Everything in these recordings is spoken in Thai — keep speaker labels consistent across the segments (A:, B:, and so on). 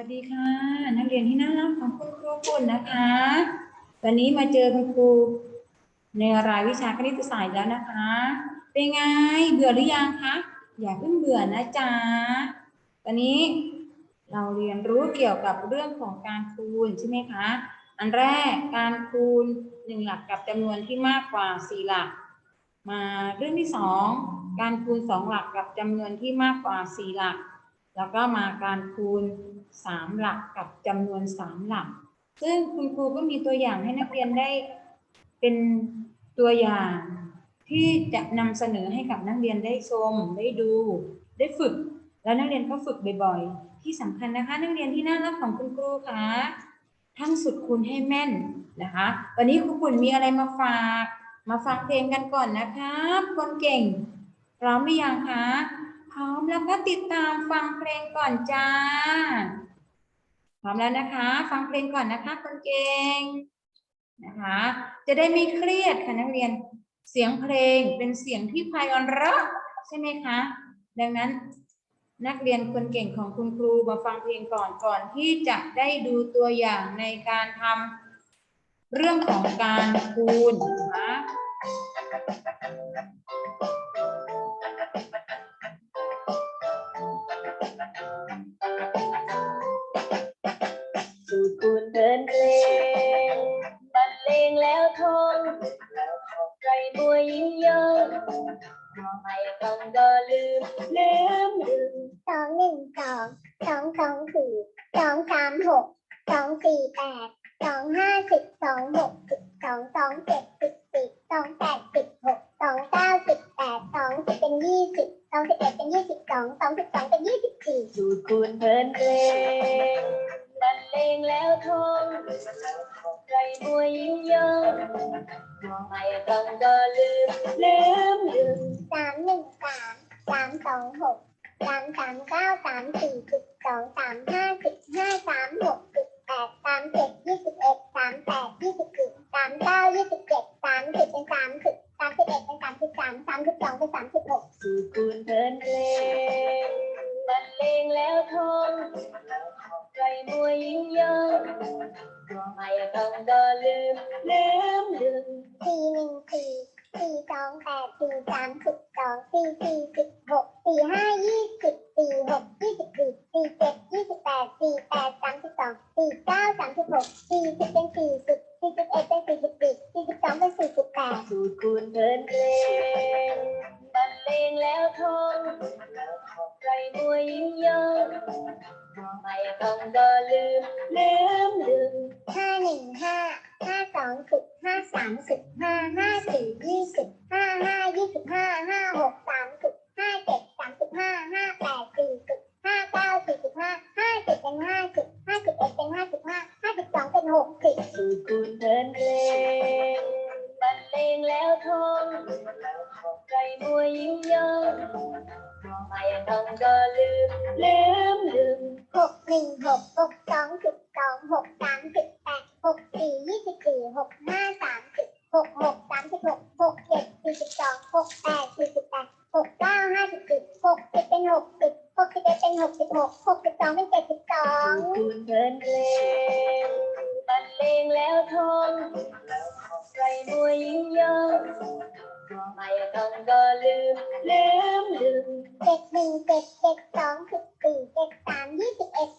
A: วัสดีค่ะ นักเรียนที่น่ารักของคุณครูปุ่นนะคะ วันนี้มาเจอคุณครูในรายวิชาคณิตศาสตร์แล้วนะคะ เป็นไงเบื่อหรือยังคะอย่าเพิ่งเบื่อนะจ๊ะวันนี้เราเรียนรู้เกี่ยวกับเรื่องของการคูณใช่ไหมคะ อันแรกการคูณหนึ่งหลักกับจำนวนที่มากกว่าสี่หลัก มาเรื่องที่สองการคูณสองหลักกับจำนวนที่มากกว่าสี่หลัก แล้วก็มาการคูณ สามหลักกับจำนวนสามหลัก ซึ่งคุณครูก็มีตัวอย่างให้นักเรียนได้เป็นตัวอย่างที่จะนำเสนอให้กับนักเรียนได้ชม ได้ดู ได้ฝึก แล้วนักเรียนก็ฝึกบ่อยๆ ที่สำคัญนะคะ นักเรียนที่น่ารักของคุณครูคะทั้งสุดคูณให้แม่นนะคะ วันนี้ครูปุ่นมีอะไรมาฝาก มาฟังเพลงกันก่อนนะครับคนเก่งพร้อมหรือยังคะ ร้อมแล้วก็ติดตามฟังเพลงก่อนจ้า พร้อมแล้วนะคะ ฟังเพลงก่อนนะคะคนเก่งนะคะ จะได้ไม่เครียดค่ะนักเรียน เสียงเพลงเป็นเสียงที่ไพเราะใช่ไหมคะ ดังนั้นนักเรียนคนเก่งของคุณครูมาฟังเพลงก่อนก่อนที่จะได้ดูตัวอย่างในการทำเรื่องของการคูณนะคะ
B: สอง
C: สองสิบสองเป็นยี่สิบสี่สูด
B: คูณเพลินเพลงบรรเลงแล้วท่องใจบัวยิ่งยงไม่ต้องก็ลืมลืมลืม
C: สามหนึ่งสามสามสองหกสามสามเก้าสามสี่สิบสองสามห้าสิบห้าสามหกสิบแปดสามเจ็ดยี่สิบเอ็ดสามแปดยี่สิบสี่สามเก้ายี่สิบเจ็ดสามสิบเป็นสามสิบ สามสิบเอ็ดเป็นสามสิบสามสามสิบสองเป็นสามสิบหก
B: สูดคูณเพลินเพลงบรรเลงแล้วทองใจบัวยยิ่งยงไม่ต้องก็ลืมลืมลืม
C: สี่หนึ่งสี่สี่สองแปดสี่สามสิบสองสี่สี่สิบหกสี่ห้ายี่สิบสี่หกยี่สิบสี่สี่เจ็ดยี่สิบแปดสี่แปดสามสิบสองสี่เก้าสามสิบหกสี่สิบเป็นสี่สิบ สี่สิบแปด
B: สูดคูณเพลินเพลงบรรเลงแล้วท่องใจบัวยิ่งยงไม่ต้องก็ลืมลืมลืม
C: ห้าหนึ่งห้าห้าสองสิบห้าสามสิบห้าห้าสี่ยี่สิบห้าห้ายี่สิบห้าห้าหกสามสิบห้าเจ็ดสามสิบห้าห้าแปดสี่สิบห้าเก้าสี่สิบห้าห้าสิบเป็นห้าสิบห้าสิบเอ็ดเป็นห้าสิบห้าห้าสิบสองเป็น
B: 2 គេតាម GPS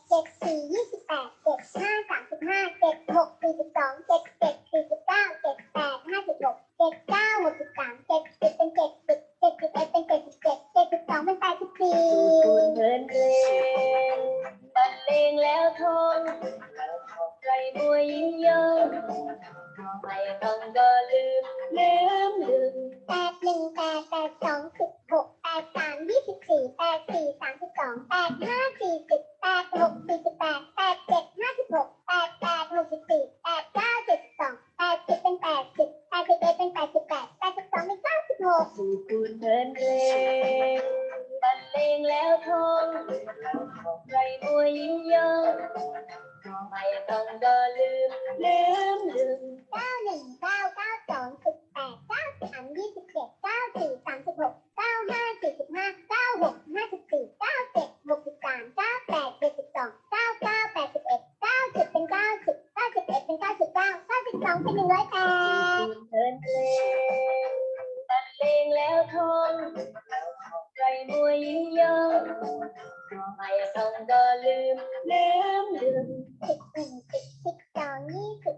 B: นอกู
C: กูเดินเรงบ
B: รรเลงแล้วท้องใครมัวยิ่งยงไม่ต้อง
C: ดอ
B: ลืมลืมลืม
C: เก้าหนึ่งเก้าเก้าสองสิบแปดเก้าสามยี่สิบเจ็ดเก้าสี่สามสิบหกเก้าห้าสี่สิบห้าเก้าหกห้าสิบสี่เก้าเจ็ดหกสิบสามเก้าแปดเจ็ดสิบสองเก้าเก้าแป
B: ด
C: สิบเอ็ดเก้าสิบเป็นเก้าสิบเก้าสิบเอ็ดเป็นเก้าสิบเก้าเก้าสิบสองเป็นหนึ่งร้อย
B: แปด เพลงแล้วทองใจมวยยิ่งยงไม่ต้องก็ลืมลืมลืม
C: สิบสี่สิบสองยี่สิบ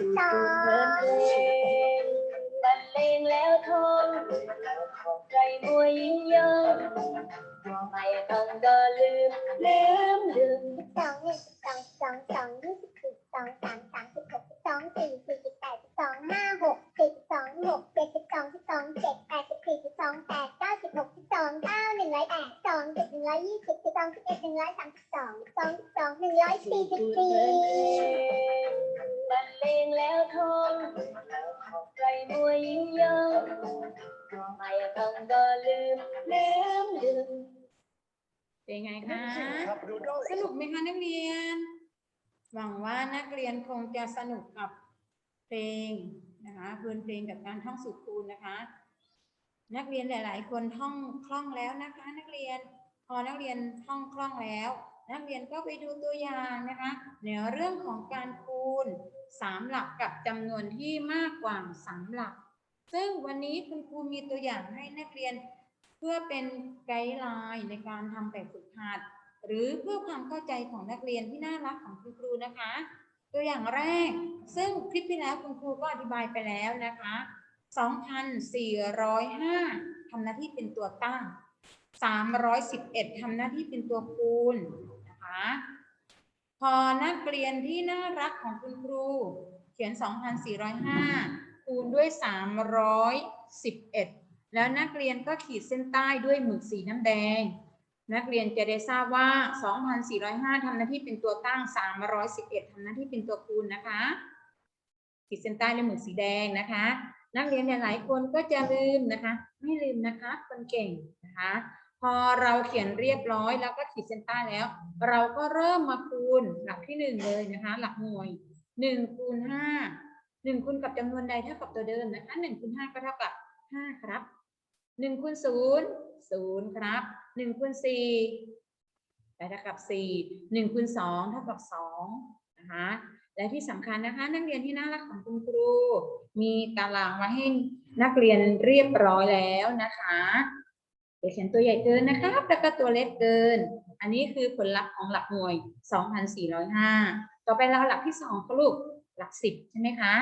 C: ร้อยสามสิบสอง
B: บรรเลงแล้วท่องใครมวยยิ่งยงไม่ต้องก็ลืมลืมลืม
C: สองหนึ่งสองสองสองยี่สิบสี่สองสามสามสิบหกสองสี่สี่สิบแปด สองห้าหกสิบสองหกเจ็ดสิบสองสิบสองเจ็ดแปดสิบสี่สิบสองแปดเก้าสิบหกสิบสองเก้าหนึ่งร้อยแปดสองสิบหนึ่งร้อยยี่สิบสิบสองสิบเอ็ดหนึ่งร้อยสามสิบสองสองสองหนึ่งร้อยสี่สิบสี่
B: บรรเลงแล้วทองใครมวยยิ่งยงไม่ต้องก็ลืมลืมลืม
A: เป็นไงคะ สนุกไหมคะนักเรียน หวังว่านักเรียนคงจะสนุกกับ เพลงนะคะเพลินเพลงกับการท่องสูตรคูณนะคะ นักเรียนหลาย ๆ คนท่องคล่องแล้วนะคะ นักเรียนพอนักเรียนท่องคล่องแล้ว นักเรียนก็ไปดูตัวอย่างนะคะในเรื่องของการคูณสามหลักกับจำนวนที่มากกว่าสามหลัก ซึ่งวันนี้คุณครูมีตัวอย่างให้นักเรียนเพื่อเป็นไกด์ไลน์ในการทำแบบฝึกหัด หรือเพื่อความเข้าใจของนักเรียนที่น่ารักของคุณครูนะคะ ตัวอย่างแรก ซึ่งคลิปที่แล้วคุณครูก็อธิบายไปแล้วนะคะ 2,405 ทำหน้าที่เป็นตัวตั้ง 311 ทำหน้าที่เป็นตัวคูณนะคะ พอนักเรียนที่น่ารักของคุณครู เขียน 2,405 คูณด้วย 311 แล้วนักเรียนก็ขีดเส้นใต้ด้วยหมึกสีน้ำแดง นักเรียนจะได้ทราบว่า 2,405 ทำหน้าที่เป็นตัวตั้ง 311 ทำหน้าที่เป็นตัวคูณนะคะขีดเส้นใต้ด้วยหมึกสีแดงนะคะ นักเรียนหลายๆคนก็จะลืมนะคะ ไม่ลืมนะคะ คนเก่งนะคะ พอเราเขียนเรียบร้อยแล้วก็ขีดเส้นใต้แล้ว เราก็เริ่มมาคูณหลักที่หนึ่งเลยนะคะ หลักหน่วยหนึ่งคูณห้าหนึ่งคูณกับจำนวนใดเท่ากับตัวเดิมนะคะหนึ่งคูณห้าก็เท่ากับห้าครับ หนึ่งคูณศูนย์ศูนย์ครับหนึ่งคูณสี่ได้เท่ากับสี่หนึ่งคูณสองเท่ากับสองนะคะและที่สำคัญนะคะ นักเรียนที่น่ารักของคุณครู มีตารางมาให้นักเรียนเรียบร้อยแล้วนะคะเดี๋ยวเขียนตัวใหญ่เกินนะครับแล้วก็ตัวเล็กเกิน อันนี้คือผลลัพธ์ของหลักหน่วย 2,405 ต่อไปเราหลักที่สองก็ลูกหลักสิบใช่ไหมคะ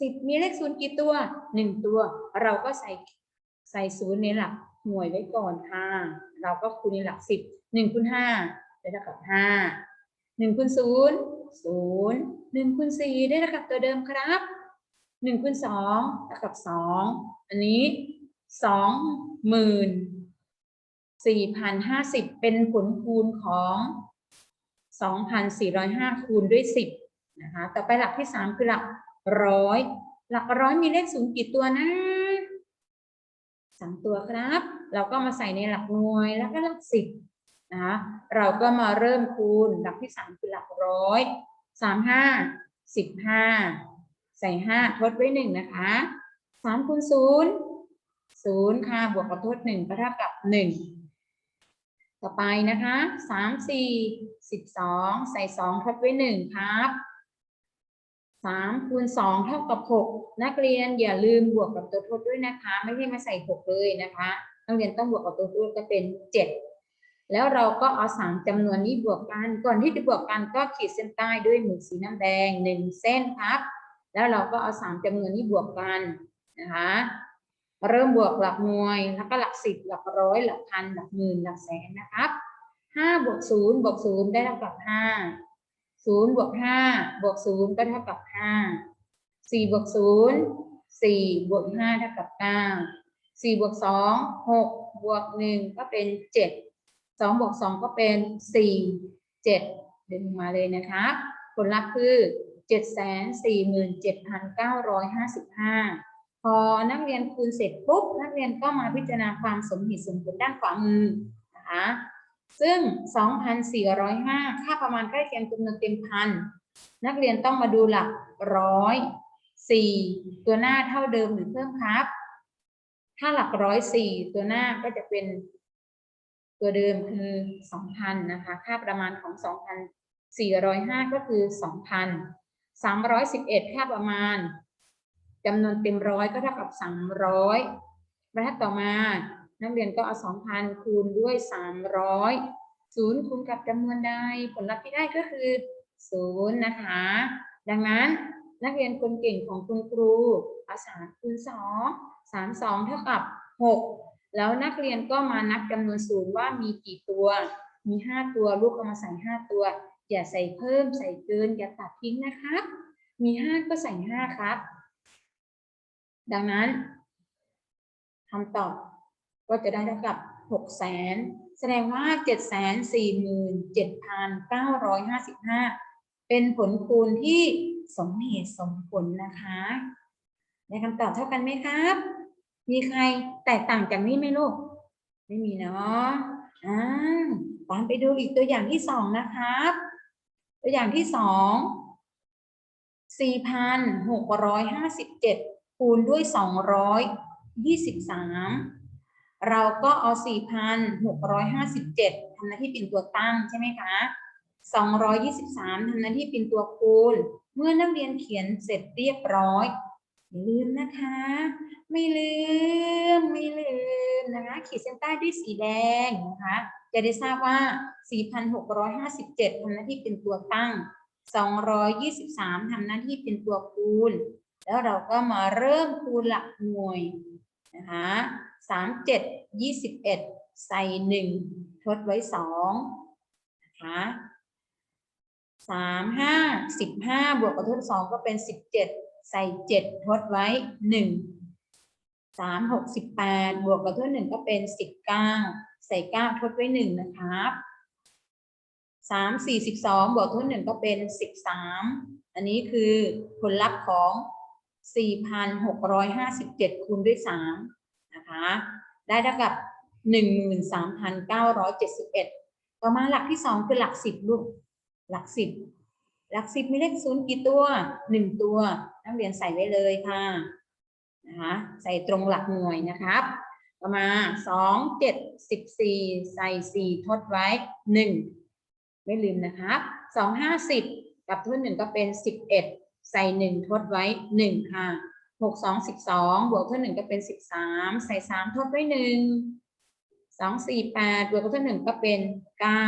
A: สิบมีเลขศูนย์กี่ตัวหนึ่งตัว เราก็ใส่ ใส่ศูนย์ในหลักหน่วยไว้ก่อนค่ะ เราก็คูณในหลักสิบหนึ่งคูณห้าได้เท่ากับห้าหนึ่งคูณศูนย์ศูนย์หนึ่งคูณสี่ได้เท่ากับตัวเดิมครับหนึ่งคูณสองเท่ากับสองอันนี้สองหมื่น4,050เป็นผลคูณของ2,405คูณด้วย10นะคะ ต่อไปหลักที่3คือหลักร้อย หลักร้อยมีเลขศูนย์กี่ตัวนะ สามตัวครับ เราก็มาใส่ในหลักหน่วยแล้วก็หลักสิบนะคะเราก็มาเริ่มคูณหลักที่3คือหลักร้อยสามห้าสิบห้าใส่ห้าทดไว้หนึ่งนะคะสามคูณศูนย์ศูนย์ค่ะบวกกับทดหนึ่งก็เท่ากับหนึ่งต่อไปนะคะสามสี่สิบสองใส่สองทดไว้หนึ่งครับ สามคูณสองเท่ากับหกนักเรียนอย่าลืมบวกกับตัวทดด้วยนะคะ ไม่ใช่มาใส่หกเลยนะคะ นักเรียนต้องบวกกับตัวทดก็เป็นเจ็ดแล้วเราก็เอาสามจำนวนนี้บวกกัน ก่อนที่จะบวกกันก็ขีดเส้นใต้ด้วยหมึกสีน้ำแดงหนึ่งเส้นครับ แล้วเราก็เอาสามจำนวนนี้บวกกันนะคะ เริ่มบวกหลักหน่วย แล้วก็หลักสิบหลักร้อยหลักพันหลักหมื่นหลักแสนนะครับห้าบวกศูนย์บวกศูนย์ได้เท่ากับห้า ศูนย์บวกห้าบวกศูนย์ก็เท่ากับห้าสี่บวกศูนย์สี่บวกห้าเท่ากับเก้าสี่บวกสองหกบวกหนึ่งก็เป็นเจ็ดสองบวกสองก็เป็นสี่เจ็ดดึงมาเลยนะคะผลลัพธ์คือเจ็ดแสนสี่หมื่นเจ็ดพันเก้าร้อยห้าสิบห้าพอนักเรียนคูณเสร็จปุ๊บนักเรียนก็มาพิจารณาความสมเหตุสมผลด้านขวามือนะคะ ซึ่ง 2,405 ค่าประมาณใกล้เคียงจำนวนเต็มพัน นักเรียนต้องมาดูหลักร้อยสี่ตัวหน้าเท่าเดิมหรือเพิ่มครับ ถ้าหลักร้อยสี่ตัวหน้าก็จะเป็นตัวเดิมคือ 2,000 นะคะ ค่าประมาณของ 2,405 ก็คือ 2,000 311 ค่าประมาณจำนวนเต็มร้อยก็เท่ากับ 300บรรทัดต่อมา นักเรียนก็เอา 2,000 คูณด้วย 300ศูนย์คูณกับจำนวนใด ผลลัพธ์ที่ได้ก็คือศูนย์นะคะ ดังนั้นนักเรียนคนเก่งของคุณครูเอาสามคูณสองสามสองเท่ากับหกแล้วนักเรียนก็มานับจำนวนศูนย์ว่ามีกี่ตัว มีห้าตัว ลูกเอามาใส่ห้าตัว อย่าใส่เพิ่ม ใส่เกิน อย่าตัดทิ้งนะครับมีห้าก็ใส่ห้าครับ ดังนั้นคำตอบ ก็จะได้เท่ากับ6 0 0แสนแสดงว่า 7 4 7 9 5 5 เป็นผลคูณที่สมเหตุสมผลนะคะได้คำตอบเท่ากันไหมครับ มีใครแตกต่างจากนี้ไหมลูก ไม่มีเนาะอ่าตามไปดูอีกตัวอย่างที่สองนะครับ ตัวอย่างที่สอง4,657 คูณด้วย 223 เราก็เอา 4,657ทำหน้าที่เป็นตัวตั้งใช่ไหมคะ 223ทำหน้าที่เป็นตัวคูณ เมื่อนักเรียนเขียนเสร็จเรียบร้อยอย่าลืมนะคะ ไม่ลืม ไม่ลืมนะคะ ขีดเส้นใต้ด้วยสีแดงนะคะ จะได้ทราบว่า 4,657ทำหน้าที่เป็นตัวตั้ง 223ทำหน้าที่เป็นตัวคูณ แล้วเราก็มาเริ่มคูณหลักหน่วย นะคะสามเจ็ดยี่สิบเอ็ดใส่หนึ่งทดไว้สองนะคะสามห้าสิบห้าบวกกับทดสองก็เป็นสิบเจ็ดใส่เจ็ดทดไว้หนึ่งสามหกสิบแปดบวกกับทดหนึ่งก็เป็นสิบเก้าใส่เก้าทดไว้หนึ่งนะครับสามสี่สิบสองบวกทดหนึ่งก็เป็นสิบสามอันนี้คือผลลัพธ์ของ 4,657 คูณด้วย3นะคะ ได้เท่ากับ 13,971 ต่อมาหลักที่ 2 คือหลัก 10 ลูก หลัก 10 หลัก 10 มีเลขศูนย์กี่ตัว 1 ตัว นักเรียนใส่ไว้เลยค่ะ นะคะ ใส่ตรงหลักหน่วยนะครับ ต่อมา 2 7 14 ใส่ 4 ทดไว้ 1 ไม่ลืมนะครับ 2 50 กับทด1ก็เป็น 11 ใส่หนึ่งทดไว้หนึ่งค่ะหกสองสิบสองบวกเท่าหนึ่งก็เป็นสิบสามใส่สามทดไว้หนึ่งสองสี่แปดบวกกับเท่าหนึ่งก็เป็นเก้า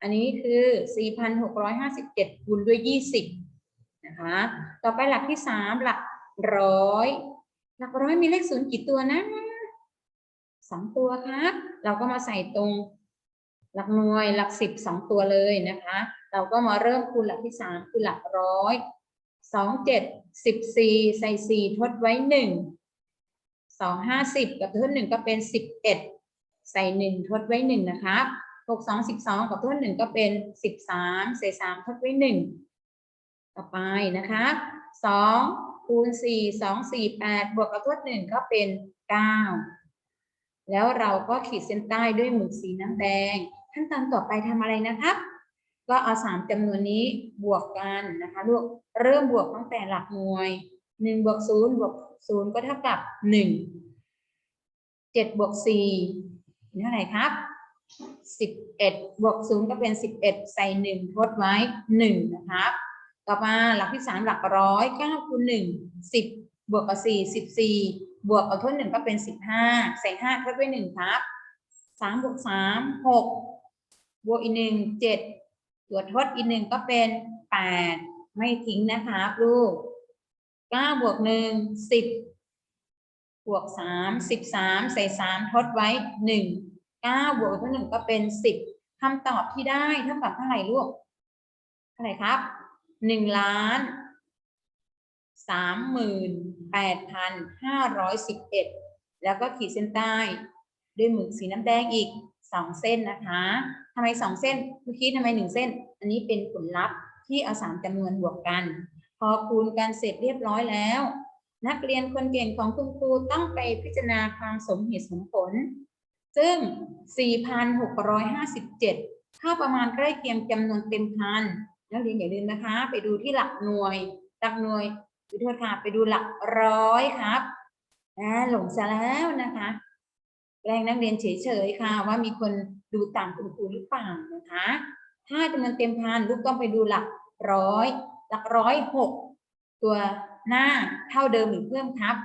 A: อันนี้คือสี่พันหกร้อยห้าสิบเจ็ดคูณด้วยยี่สิบนะคะ ต่อไปหลักที่สามหลักร้อยหลักร้อยมีเลขศูนย์กี่ตัวนะสองตัวครับเราก็มาใส่ตรงหลักหน่วยหลักสิบสองตัวเลยนะคะ เราก็มาเริ่มคูณหลักที่สามคือหลักร้อย สองเจ็ดสิบสี่ใส่สี่ทดไว้หนึ่งสองห้าสิบกับทดหนึ่งก็เป็นสิบเอ็ดใส่หนึ่งทดไว้หนึ่งนะครับหกสองสิบสองกับทดหนึ่งก็เป็นสิบสามใส่สามทดไว้หนึ่งต่อไปนะคะสองคูณสี่สองสี่แปดบวกกับทดหนึ่งก็เป็นเก้าแล้วเราก็ขีดเส้นใต้ด้วยหมึกสีน้ำแดงขั้นตอนต่อไปทำอะไรนะครับ ก็เอาสามจำนวนนี้บวกกันนะคะลูกเริ่มบวกตั้งแต่หลักหน่วยหนึ่งบวกศูนย์บวกศูนย์ก็เท่ากับหนึ่งเจ็ดบวกสี่เท่าไหร่ครับสิบเอ็ดบวกศูนย์ก็เป็นสิบเอ็ดใส่หนึ่งทดไว้หนึ่งนะครับต่อมาหลักที่สามหลักร้อยเก้าคูณหนึ่งสิบบวกกับสี่สิบสี่บวกกับทดหนึ่งก็เป็นสิบห้าใส่ห้าทดไว้หนึ่งครับสามบวกสามหกบวกอีกหนึ่งเจ็ด ตัวทดอีกหนึ่งก็เป็นแปดไม่ทิ้งนะครับลูกเก้าบวกหนึ่งสิบบวกสามสิบสามใส่สามทดไว้หนึ่งเก้าบวกกับหนึ่งก็เป็นสิบคำตอบที่ได้เท่ากับเท่าไหร่ลูกเท่าไหร่ครับหนึ่งล้านสามหมื่นแปดพันห้าร้อยสิบเอ็ดแล้วก็ขีดเส้นใต้ ด้วยหมึกสีน้ำแดงอีก สองเส้นนะคะทำไมสองเส้นเมื่อกี้ทำไมหนึ่งเส้น อันนี้เป็นผลลัพธ์ที่เอาสามจำนวนบวกกัน พอคูณกันเสร็จเรียบร้อยแล้ว นักเรียนคนเก่งของคุณครูต้องไปพิจารณาความสมเหตุสมผล ซึ่ง 4,657ค่าประมาณใกล้เคียงจำนวนเต็มพันนักเรียนอย่าลืมนะคะ ไปดูที่หลักหน่วย หลักหน่วยขอโทษค่ะไปดูหลักร้อยครับอ่าหลงซะแล้วนะคะ แกล้งนักเรียนเฉยๆค่ะ ว่ามีคนดูต่างคุณครูหรือเปล่านะคะ ถ้าจำนวนเต็มพันลูกต้องไปดูหลักร้อย หลักร้อยหกตัวหน้าเท่าเดิมหรือเพิ่มครับ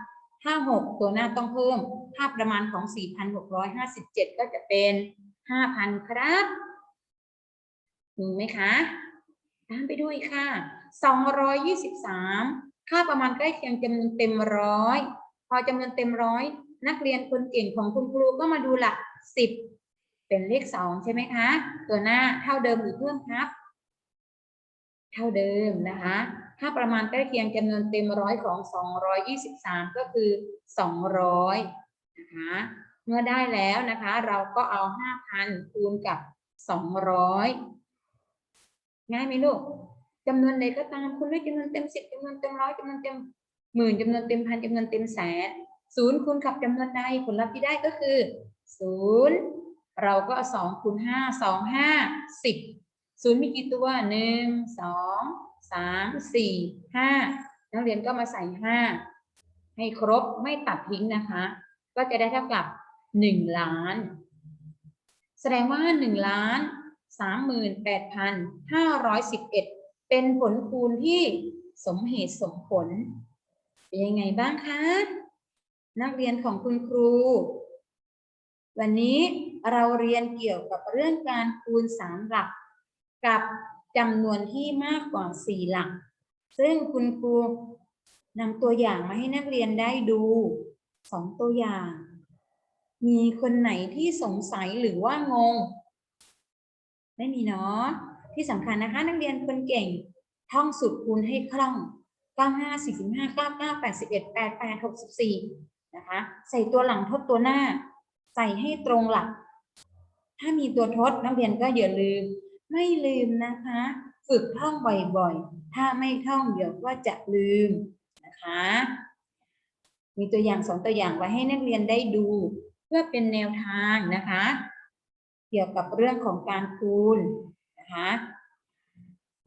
A: ถ้าหกตัวหน้าต้องเพิ่มค่าประมาณของ 4,657 ก็จะเป็น 5,000 ครับมีไหมคะตามไปด้วยค่ะ 223 ค่าประมาณใกล้เคียงจำนวนเต็มร้อย พอจำนวนเต็มร้อย นักเรียนคนเก่งของคุณครูก็มาดูหลัก10เป็นเลข2ใช่ไหมคะ ตัวหน้าเท่าเดิมหรือเพิ่มครับ เท่าเดิมนะคะค่าประมาณใกล้เคียงจำนวนเต็มร้อยของ 223 ก็คือ 200 นะคะ เมื่อได้แล้วนะคะ เราก็เอา 5,000 คูณกับ 200 ง่ายไหมลูกจำนวนใดก็ตามคุณด้วยจำนวนเต็มสิบจำนวนเต็มร้อยจำนวนเต็มหมื่นจำนวนเต็มพันจำนวนเต็มแสน ศูนย์คูณกับจำนวนใดผลลัพธ์ที่ได้ก็คือศูนย์เราก็เอาสองคูณห้าสองห้าสิบศูนย์มีกี่ตัวหนึ่งสองสามสี่ห้านักเรียนก็มาใส่ห้าให้ครบไม่ตัดทิ้งนะคะ ก็จะได้เท่ากับหนึ่งล้าน แสดงว่าหนึ่งล้านสามหมื่นแปดพันห้าร้อยสิบเอ็ดเป็นผลคูณที่สมเหตุสมผล เป็นยังไงบ้างคะ นักเรียนของคุณครู วันนี้เราเรียนเกี่ยวกับเรื่องการคูณสามหลัก กับจำนวนที่มากกว่าสี่หลัก ซึ่งคุณครูนำตัวอย่างมาให้นักเรียนได้ดูสองตัวอย่าง มีคนไหนที่สงสัยหรือว่างง ไม่มีเนาะที่สำคัญนะคะ นักเรียนคนเก่งท่องสูตรคูณให้คล่อง 95 45 99 81 88 64 นะคะใส่ตัวหลังทดตัวหน้า ใส่ให้ตรงหลัก ถ้ามีตัวทดนักเรียนก็อย่าลืม ไม่ลืมนะคะ ฝึกท่องบ่อยๆ ถ้าไม่ท่องเดี๋ยวก็จะลืมนะคะ มีตัวอย่างสองตัวอย่างไว้ให้นักเรียนได้ดู เพื่อเป็นแนวทางนะคะเกี่ยวกับเรื่องของการคูณนะคะ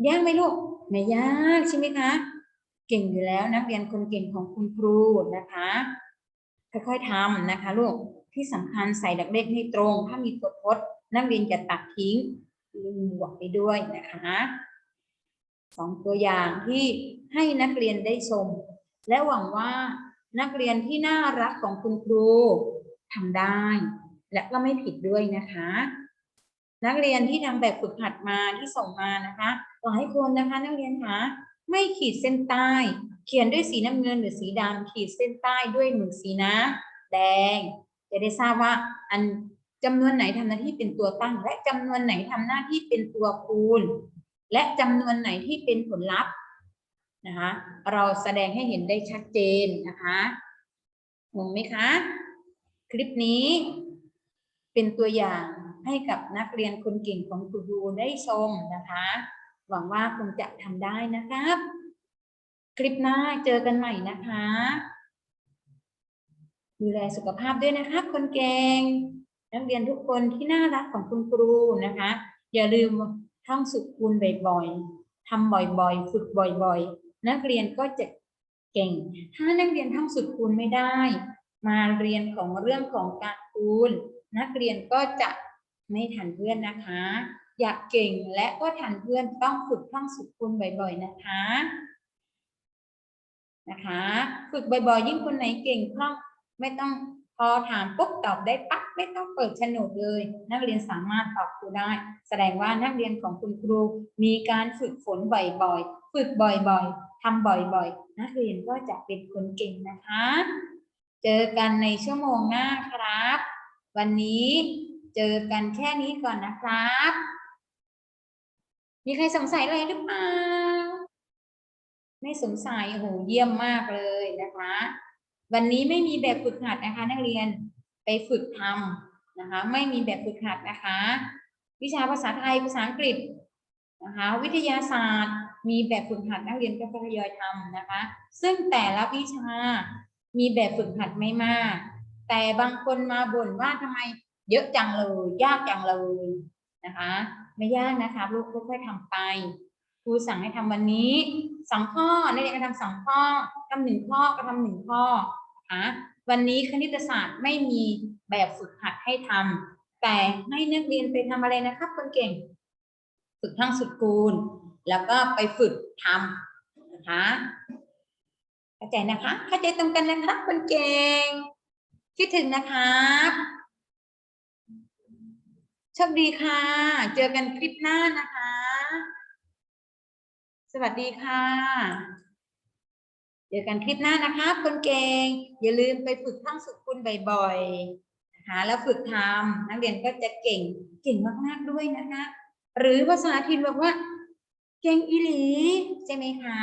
A: ยากไหมลูกไม่ยากใช่ไหมคะ เก่งอยู่แล้วนักเรียนคนเก่งของคุณครูนะคะ ค่อยๆทำนะคะลูกที่สำคัญใส่ดักเลขให้ตรง ถ้ามีตัวทดนักเรียนจะตัดทิ้งลืมบวกไปด้วยนะคะสองตัวอย่างที่ให้นักเรียนได้ชม และหวังว่านักเรียนที่น่ารักของคุณครูทำได้ และก็ไม่ผิดด้วยนะคะ นักเรียนที่ทำแบบฝึกหัดมาที่ส่งมานะคะหลายคนนะคะ นักเรียนคะไม่ขีดเส้นใต้ เขียนด้วยสีน้ำเงินหรือสีดำขีดเส้นใต้ด้วยหมึกสีน้ำแดง จะได้ทราบว่าอันจำนวนไหนทำหน้าที่เป็นตัวตั้ง และจำนวนไหนทำหน้าที่เป็นตัวคูณ และจำนวนไหนที่เป็นผลลัพธ์นะคะเราแสดงให้เห็นได้ชัดเจนนะคะงงไหมคะ คลิปนี้เป็นตัวอย่างให้กับนักเรียนคนเก่งของครูได้ชมนะคะ หวังว่าคงจะทำได้นะครับ คลิปหน้าเจอกันใหม่นะคะ ดูแลสุขภาพด้วยนะคะ คนเก่งนักเรียนทุกคนที่น่ารักของคุณครูนะคะ อย่าลืมท่องสุดคูณบ่อยๆทำบ่อยๆ ฝึกบ่อยๆ นักเรียนก็จะเก่ง ถ้านักเรียนท่องสุดคูณไม่ได้ มาเรียนของเรื่องของการคูณ นักเรียนก็จะไม่ทันเพื่อนนะคะ อยากเก่งและก็ทันเพื่อนต้องฝึกท่องสุดคูณบ่อย ๆ นะคะ นะคะ ฝึกบ่อยๆยิ่งคนไหนเก่งคล่องไม่ต้องพอถามปุ๊บตอบได้ปั๊บไม่ต้องเปิดโฉนดเลย นักเรียนสามารถตอบครูได้ แสดงว่านักเรียนของคุณครู มีการฝึกฝนบ่อยๆ ฝึกบ่อยๆทำบ่อยๆ นักเรียนก็จะเป็นคนเก่งนะคะ เจอกันในชั่วโมงหน้าครับ วันนี้เจอกันแค่นี้ก่อนนะครับ มีใครสงสัยอะไรหรือเปล่า ไม่สงสัยโอ้โหเยี่ยมมากเลยนะคะ วันนี้ไม่มีแบบฝึกหัดนะคะ นักเรียนไปฝึกทำนะคะ ไม่มีแบบฝึกหัดนะคะ วิชาภาษาไทยภาษาอังกฤษนะคะ วิทยาศาสตร์ มีแบบฝึกหัดนักเรียนก็ทยอยทำนะคะ ซึ่งแต่ละวิชามีแบบฝึกหัดไม่มาก แต่บางคนมาบ่นว่าทำไมเยอะจังเลย ยากจังเลยนะคะ ไม่ยากนะคะลูกค่อยๆทำไป ครูสั่งให้ทำวันนี้สองข้อนักเรียนก็ทำสองข้อทำหนึ่งข้อก็ทำหนึ่งข้อนะคะวันนี้คณิตศาสตร์ไม่มีแบบฝึกหัดให้ทำแต่ให้นักเรียนไปทำอะไรนะครับคนเก่ง ฝึกทั้งสุดคูณแล้วก็ไปฝึกทำนะคะเข้าใจนะคะเข้าใจตรงกันนะครับคนเก่งคิดถึงนะครับโชคดีค่ะ เจอกันคลิปหน้านะคะ สวัสดีค่ะ เจอกันคลิปหน้านะคะคนเก่ง อย่าลืมไปฝึกทั้งสุขคุณบ่อยๆนะคะแล้วฝึกทำนักเรียนก็จะเก่งเก่งมากๆด้วยนะคะ หรือภาษาถิ่นบอกว่า เก่งอีหลีใช่ไหมคะ